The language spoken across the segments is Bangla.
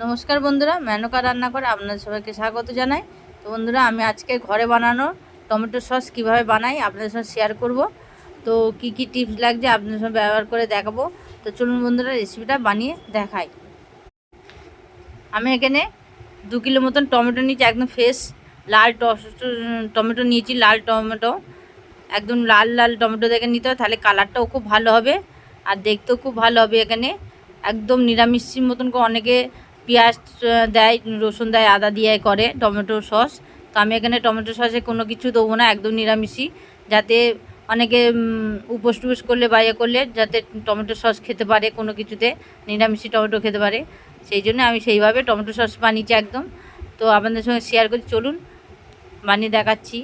নমস্কার বন্ধুরা, মেনকা রান্না করে আপনাদের সবাইকে স্বাগত জানাই। তো বন্ধুরা, আমি আজকে ঘরে বানানো টমেটো সস কীভাবে বানাই আপনাদের সঙ্গে শেয়ার করব। তো কি কি টিপস লাগছে আপনাদের সঙ্গে ব্যবহার করে দেখাবো। তো চলুন বন্ধুরা রেসিপিটা বানিয়ে দেখাই। আমি এখানে দু কিলো মতন টমেটো নিয়েছি, একদম ফ্রেশ লাল টমেটো নিয়েছি, লাল টমেটো। একদম লাল লাল টমেটো দেখে নিতে হবে, তাহলে কালারটাও খুব ভালো হবে। আর দেখতেও খুব ভালো হবে এখানে। একদম নিরামিষির মতন অনেকে পেঁয়াজ দেয়, রসুন দেয়, আদা দিয়ে করে, টমেটো সস। তো আমি এখানে টমেটো সসে কোনো কিছু দেবো না, একদম নিরামিষই। যাতে অনেকে উপোস টুপোস করলে বা ইয়ে করলে যাতে টমেটো সস খেতে পারে কোনো কিছুতে নিরামিষি টমেটো খেতে পারে। সেই জন্য আমি সেইভাবে টমেটো সস বানিয়েছি একদম। তো আপনাদের সঙ্গে শেয়ার করি, চলুন, বানিয়ে দেখাচ্ছি।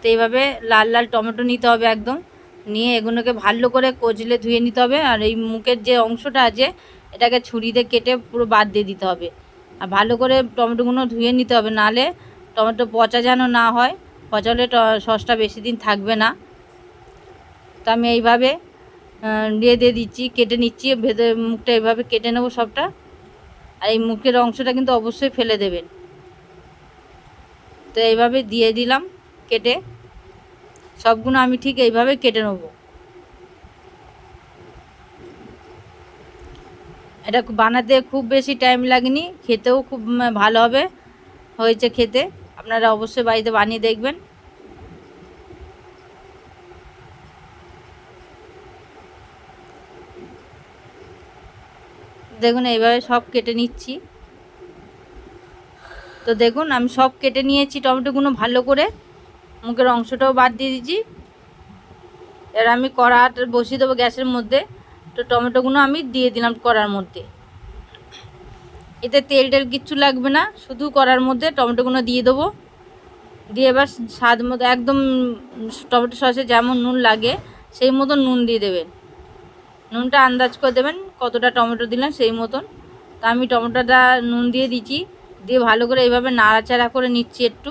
তো এইভাবে লাল লাল টমেটো নিতে হবে একদম। নিয়ে এগুলোকে ভালো করে কচলে ধুয়ে নিতে হবে। আর এই মুখের যে অংশটা আছে এটাকে ছুরিতে কেটে পুরো বাদ দিয়ে দিতে হবে। আর ভালো করে টমেটোগুলো ধুয়ে নিতে হবে নাহলে টমেটো পচা যেন না হয় পচা হলে ট- সসটা বেশি দিন থাকবে না। তো আমি এইভাবে দিয়ে দিয়ে দিচ্ছি, কেটে নিচ্ছি, ভেতরে মুখটা এইভাবে কেটে নেব সবটা। আর এই মুখের অংশটা কিন্তু অবশ্যই ফেলে দেবেন। তো এইভাবে দিয়ে দিলাম কেটে। সবগুলো আমি ঠিক এইভাবে কেটে নেব। এটা বানাতে খুব বেশি টাইম লাগেনি, খেতেও খুব ভালো হবে, হয়েছে খেতে। আপনারা অবশ্যই বাড়িতে বানিয়ে দেখবেন। দেখুন এইভাবে সব কেটে নিচ্ছি। তো দেখুন, আমি সব কেটে নিয়েছি টমেটোগুলো ভালো করে। মুখের অংশটাও বাদ দিয়ে দিচ্ছি এবার আমি কড়াটা বসিয়ে দেবো গ্যাসের মধ্যে। তো টমেটোগুলো আমি দিয়ে দিলাম কড়ার মধ্যে। এতে তেল টেল কিচ্ছু লাগবে না, শুধু কড়ার মধ্যে টমেটোগুলো দিয়ে দেবো। দিয়ে এবার স্বাদ মতো একদম টমেটো সসে যেমন নুন লাগে, সেই মতন নুন দিয়ে দেবেন। নুনটা আন্দাজ করে দেবেন কতটা টমেটো দিলেন সেই মতন। তা আমি টমেটোটা নুন দিয়ে দিচ্ছি, দিয়ে ভালো করে এইভাবে নাড়াচাড়া করে নিচ্ছি একটু।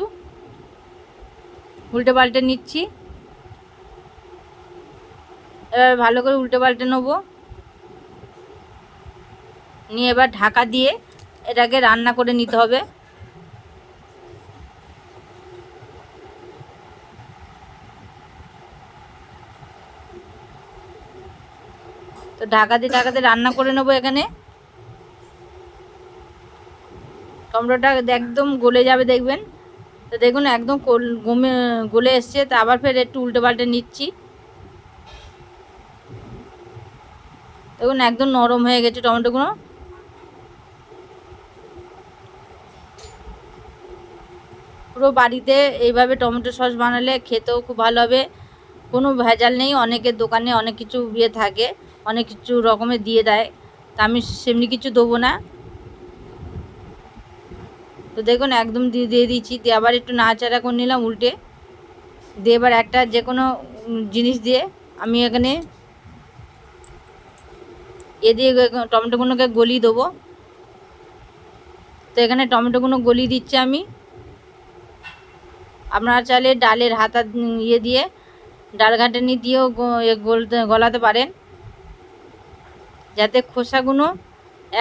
উল্টে পাল্টে নিচ্ছি। এবার ভালো করে উল্টে পাল্টে নেব। নিয়ে এবার ঢাকা দিয়ে এটাকে রান্না করে নিতে হবে। তো ঢাকা দিয়ে ঢাকা দিয়ে রান্না করে নেব এখানে। টমেটোটা একদম গলে যাবে দেখবেন। তো দেখুন একদম গমে, গলে এসছে। তা আবার ফের একটু উল্টে পাল্টে নিচ্ছি। দেখুন একদম নরম হয়ে গেছে টমেটোগুলো। পুরো বাড়িতে এইভাবে টমেটো সস বানালে খেতেও খুব ভালো হবে। কোনো ভেজাল নেই, অনেকের দোকানে অনেক কিছু ইয়ে থাকে, অনেক কিছু রকমের দিয়ে দেয়। তা আমি সেমনি কিছু দেবো না। তো দেখুন, একদম দিয়ে দিয়ে দিচ্ছি দিয়ে আবার একটু নাড়াচাড়া করে নিলাম উল্টে। দিয়ে এবার একটা যে কোনো জিনিস দিয়ে আমি এখানে এ দিয়ে টমেটোগুলোকে গলিয়ে দেবো। তো এখানে টমেটোগুলো গলিয়ে দিচ্ছি আমি। আপনারা চাইলে ডালের হাতা ইয়ে দিয়ে ডাল ঘাঁটানি দিয়েও গলতে পারেন। যাতে খোসাগুলো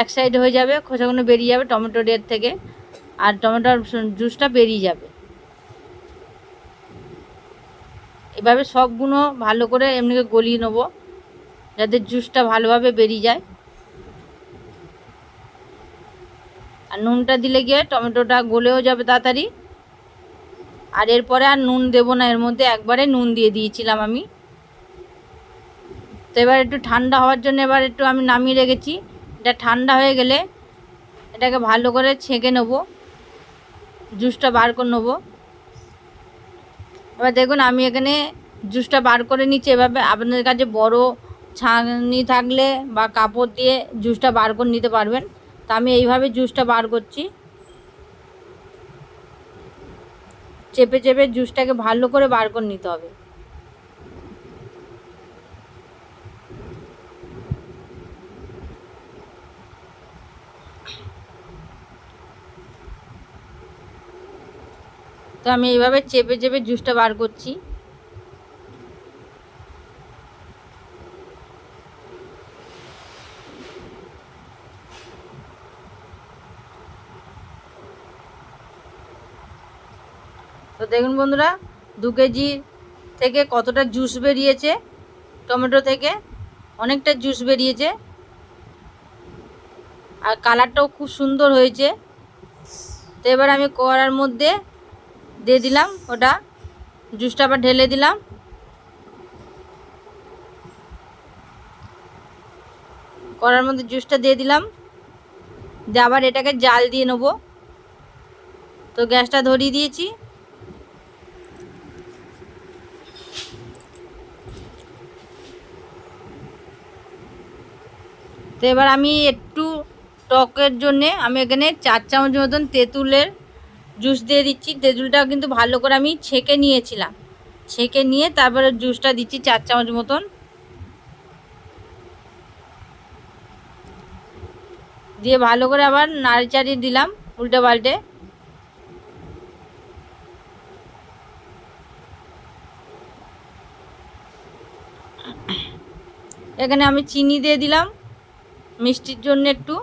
এক সাইড হয়ে যাবে খোসাগুলো বেরিয়ে যাবে টমেটোর এর থেকে, আর টমেটোর জুসটা বেরিয়ে যাবে। এভাবে সবগুলো ভালো করে এমনিকে গলিয়ে নেব, যাতে জুসটা ভালোভাবে বেরিয়ে যায়। আর নুনটা দিলে গিয়ে টমেটোটা গলেও যাবে তাড়াতাড়ি। আর এরপরে আর নুন দেবো না, এর মধ্যে একবারে নুন দিয়ে দিয়েছিলাম আমি। তো এবার একটু ঠান্ডা হওয়ার জন্য এবার একটু আমি নামিয়ে রেখেছি। এটা ঠান্ডা হয়ে গেলে এটাকে ভালো করে ছেঁকে নেব, জুসটা বার করে নেব। এবার দেখুন, আমি এখানে জুসটা বার করে নিচ্ছি। এভাবে আপনাদের কাছে বড় ছাঁকনি থাকলে বা কাপড় দিয়ে জুসটা বার করে নিতে পারবেন। তা আমি এইভাবে জুসটা বার করছি। চেপে চেপে জুসটাকে ভালো করে বার করে নিতে হবে। তো আমি এইভাবে চেপে চেপে জুসটা বার করছি। তো দেখুন বন্ধুরা, দু কেজি থেকে কতটা জুস বেরিয়েছে? টমেটো থেকে অনেকটা জুস বেরিয়েছে। আর কালারটাও খুব সুন্দর হয়েছে। তো এবার আমি কড়ার মধ্যে দিয়ে দিলাম ওটা। জুসটা আবার ঢেলে দিলাম। কড়ার মধ্যে জুসটা দিয়ে দিলাম। দিয়ে আবার এটাকে জাল দিয়ে নেব। তো গ্যাসটা ধরিয়ে দিয়েছি। তো এবার আমি একটু টকের জন্যে আমি এখানে চার চামচ মতন তেঁতুলের জুস দিয়ে দিচ্ছি। তেঁতুলটা কিন্তু ভালো করে আমি ছেঁকে নিয়েছিলাম। ছেঁকে নিয়ে তারপরে জুসটা দিচ্ছি চার চামচ মতন। দিয়ে ভালো করে আবার নাড়ি দিলাম উল্টে পাল্টে। এখানে আমি চিনি দিয়ে দিলাম। মিষ্টির জন্য একটু।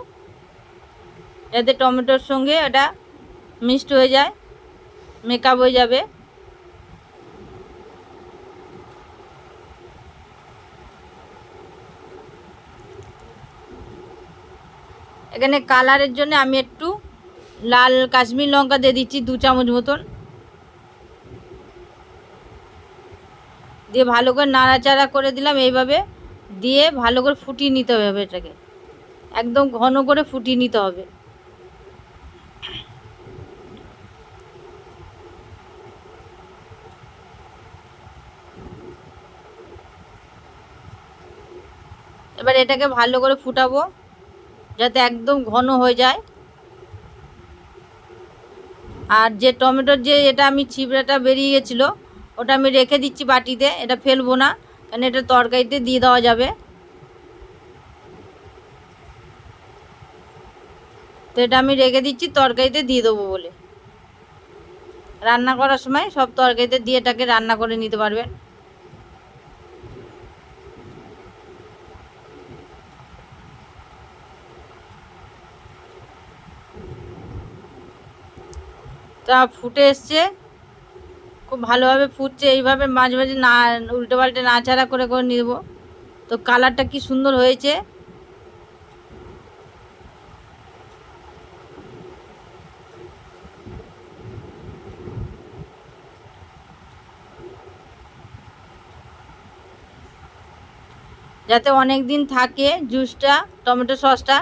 যাতে টমেটোর সঙ্গে এটা মিক্সড হয়ে যায় মেকআপ হয়ে যাবে। এখানে কালারের জন্য আমি একটু লাল কাশ্মীর লঙ্কা দিয়ে দিচ্ছি দু চামচ মতন। দিয়ে ভালো করে নাড়াচাড়া করে দিলাম এইভাবে, দিয়ে ভালো করে ফুটিয়ে নিতে হবে এটাকে। একদম ঘন করে ফুটিয়ে নিতে হবে। এবার এটাকে ভালো করে ফুটাবো, যাতে একদম ঘন হয়ে যায়। আর যে টমেটোর যে এটা আমি ছিবড়াটা বেরিয়ে গেছিল, ওটা আমি রেখে দিচ্ছি বাটিতে, এটা ফেলব না, কারণ এটা তরকারিতে দিয়ে দেওয়া যাবে। তো এটা আমি রেখে দিচ্ছি, তরকারিতে দিয়ে দেবো বলে। রান্না করার সময় সব তরকারিতে দিয়ে এটাকে রান্না করে নিতে পারবেন। তা ফুটে এসছে। খুব ভালোভাবে ফুটছে, এইভাবে মাঝে মাঝে না উল্টে পাল্টে নাড়াচাড়া করে করে নেব। তো কালারটা কি সুন্দর হয়েছে। যাতে অনেক দিন থাকে জুসটা, টমেটো সসটা,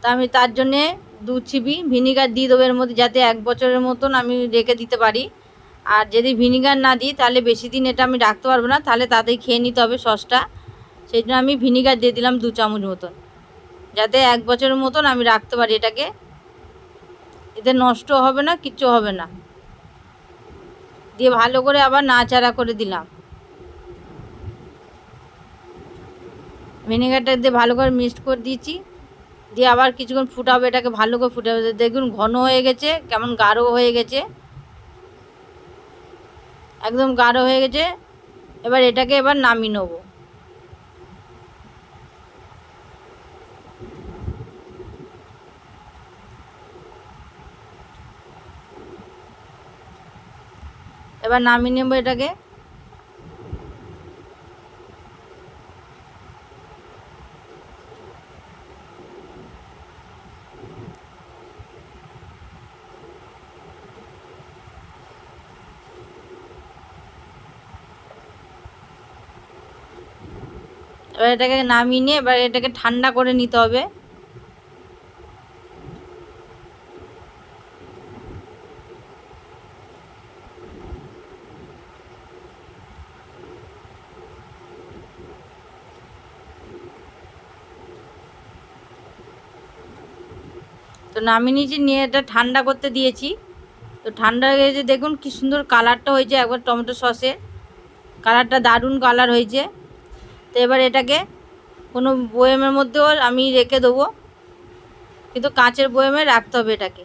তা আমি তার জন্যে দু ছিপি ভিনিগার দিয়ে দেবো এর মধ্যে যাতে এক বছরের মতন আমি রেখে দিতে পারি। আর যদি ভিনিগার না দিই, তাহলে বেশি দিন এটা আমি রাখতে পারব না, তাহলে তাতেই খেয়ে নিতে হবে সসটা। সেই জন্য আমি ভিনিগার দিয়ে দিলাম দু চামচ মতন। যাতে এক বছরের মতন আমি রাখতে পারি এটাকে। এতে নষ্ট হবে না, কিচ্ছু হবে না। দিয়ে ভালো করে আবার নাচাড়া করে দিলাম। ভিনেগারটা দিয়ে ভালো করে মিক্সড করে দিয়েছি। দিয়ে আবার কিছুক্ষণ ফুটাবে, এটাকে ভালো করে ফুটাবে। দেখুন, ঘন হয়ে গেছে, কেমন গাঢ় হয়ে গেছে। একদম গাঢ় হয়ে গেছে। এবার এটাকে এবার নামিয়ে নেব। এবার নামিয়ে নেব এটাকে। এবার এটাকে নামিয়ে নিয়ে এবার এটাকে ঠান্ডা করে নিতে হবে। তো নামিয়ে নিয়েছি, নিয়ে এটা ঠান্ডা করতে দিয়েছি। তো ঠান্ডা হয়ে গেছে, দেখুন কি সুন্দর কালারটা হয়েছে, একবার টমেটো সসের কালারটা দারুণ কালার হয়েছে। তো এবার এটাকে কোনো বয়েমের মধ্যেও আমি রেখে দেবো। কিন্তু কাঁচের বয়েমে রাখতে হবে এটাকে।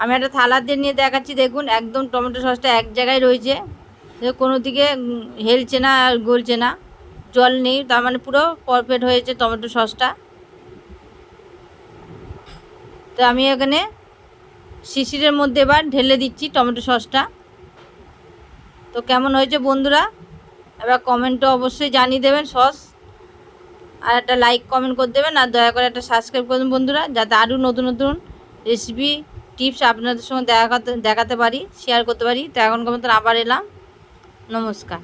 আমি একটা থালা দিয়ে নিয়ে দেখাচ্ছি, দেখুন, একদম টমেটো সসটা এক জায়গায় রয়েছে। কোনো দিকে হেলছে না আর গলছে না। জল নেই, তার মানে পুরো পারফেক্ট হয়েছে টমেটো সসটা। তো আমি এখানে শিশিরের মধ্যে এবার ঢেলে দিচ্ছি টমেটো সসটা। তো কেমন হয়েছে বন্ধুরা? এবার কমেন্টও অবশ্যই জানিয়ে দেবেন সস। আর একটা লাইক কমেন্ট করে দেবেন, আর দয়া করে একটা সাবস্ক্রাইব করবেন বন্ধুরা, যাতে আরও নতুন নতুন রেসিপি টিপস আপনাদের সঙ্গে দেখাতে দেখাতে পারি শেয়ার করতে পারি। তো এখন মতন আবার এলাম। নমস্কার।